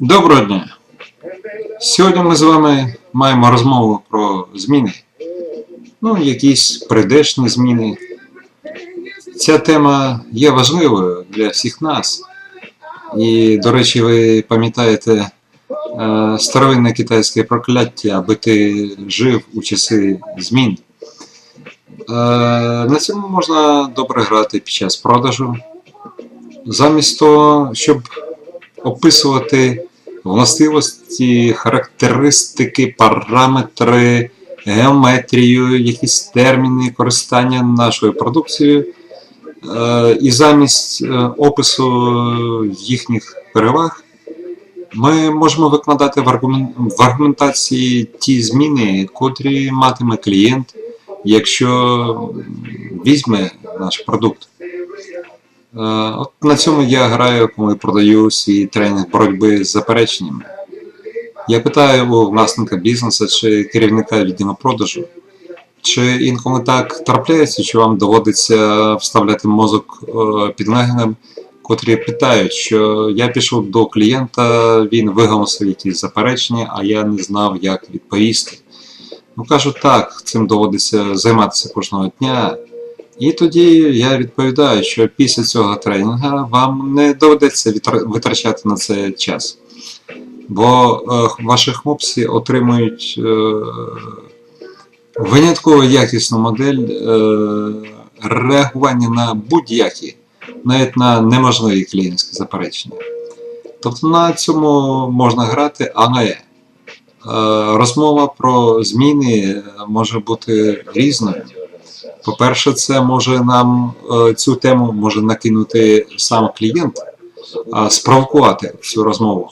Доброго дня! Сьогодні ми з вами маємо розмову про зміни. Ну, якісь прийдешні зміни. Ця тема є важливою для всіх нас. І, до речі, ви пам'ятаєте е, старовинне китайське прокляття, аби ти жив у часи змін. Е, на цьому можна добре грати під час продажу. Замість того, щоб описувати властивості, характеристики, параметри, геометрію, якісь терміни користання нашою продукцією. Е, І замість е, опису їхніх переваг ми можемо викладати в в аргументації ті зміни, котрі матиме клієнт, якщо візьме наш продукт. Е, От на цьому я граю, коли продаю свій тренінг боротьби з запереченнями. Я питаю у власника бізнесу чи керівника відділу продажу, чи інколи так трапляється, чи вам доводиться вставляти мозок е, підлеглим, котрі питають, що я пішов до клієнта, він виголосив якісь заперечення, а я не знав, як відповісти. Ну кажу, так, цим доводиться займатися кожного дня. І тоді я відповідаю, що після цього тренінгу вам не доведеться витрачати на це час. Бо е, ваші хлопці отримують е, винятково якісну модель е, реагування на будь-які, навіть на неможливі клієнтські заперечення. Тобто на цьому можна грати, але е, розмова про зміни може бути різною. По-перше, це може нам е, цю тему може накинути сам клієнт, спровокувати цю розмову.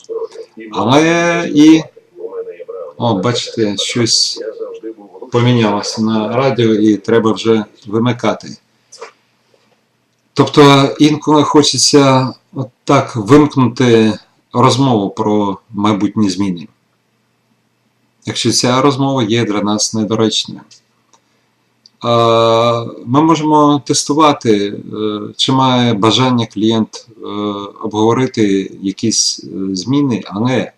Але і, о, бачите, щось помінялося на радіо і треба вже вимикати. Тобто інколи хочеться от так вимкнути розмову про майбутні зміни. Якщо ця розмова є для нас недоречною. Ми можемо тестувати, е, чи має бажання клієнт е, обговорити якісь е, зміни, але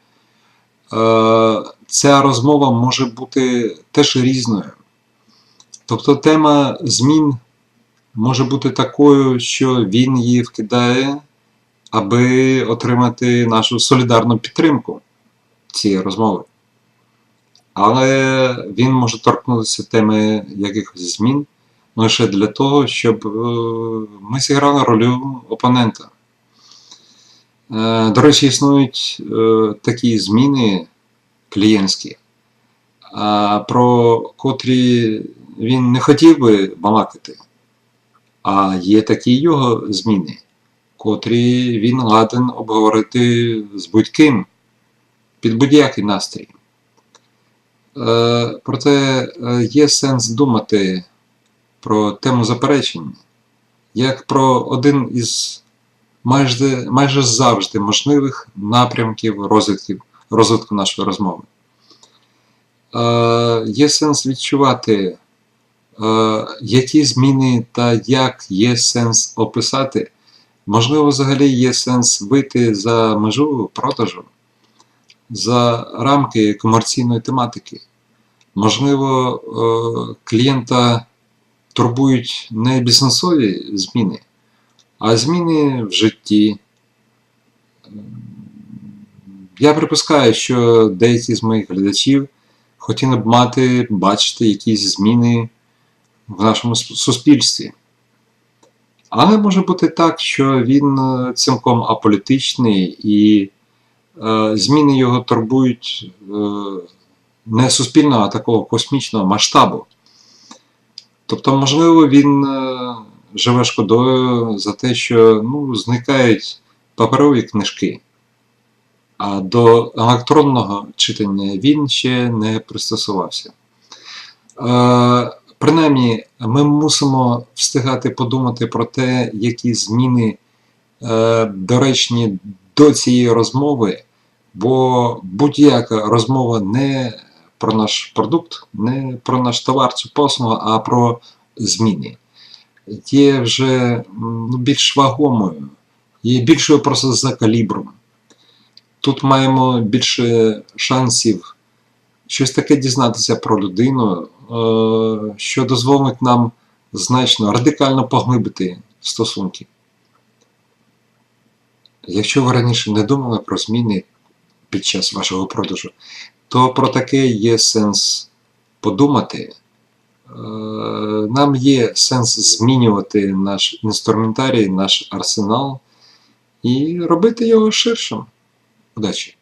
ця розмова може бути теж різною. Тобто тема змін може бути такою, що він її вкидає, аби отримати нашу солідарну підтримку цієї розмови. Але він може торкнутися теми якихось змін лише для того, щоб е, ми зіграли роль опонента. Е, До речі, існують е, такі зміни клієнтські, про котрі він не хотів би балакати. А є такі його зміни, котрі він ладен обговорити з будь-ким під будь-який настрій. Е, Проте е, є сенс думати про тему заперечень, як про один із майже, майже завжди можливих напрямків розвитків, розвитку нашої розмови. Е, Є сенс відчувати, які зміни та як є сенс описати. Можливо, взагалі є сенс вийти за межу продажу, за рамки комерційної тематики. Можливо, е, клієнта турбують не бізнесові зміни, а зміни в житті. Я припускаю, що деякі з моїх глядачів хотіли б мати, бачити якісь зміни в нашому суспільстві. Але може бути так, що він е, цілком аполітичний і зміни його турбують е, не суспільного, а такого космічного масштабу. Тобто, можливо, він е, живе шкодою за те, що ну, зникають паперові книжки, а до електронного читання він ще не пристосувався. Е, принаймні, ми мусимо встигати подумати про те, які зміни е, доречні до цієї розмови, бо будь-яка розмова не про наш продукт, не про наш товар чи послугу, а про зміни. Є вже ну, більш вагомою, є більшою просто за калібром. тут маємо більше шансів щось таке дізнатися про людину, е, що дозволить нам значно радикально поглибити стосунки. Якщо ви раніше не думали про зміни під час вашого продажу, то про таке є сенс подумати. Е, Нам є сенс змінювати наш інструментарій, наш арсенал і робити його ширшим. Удачі!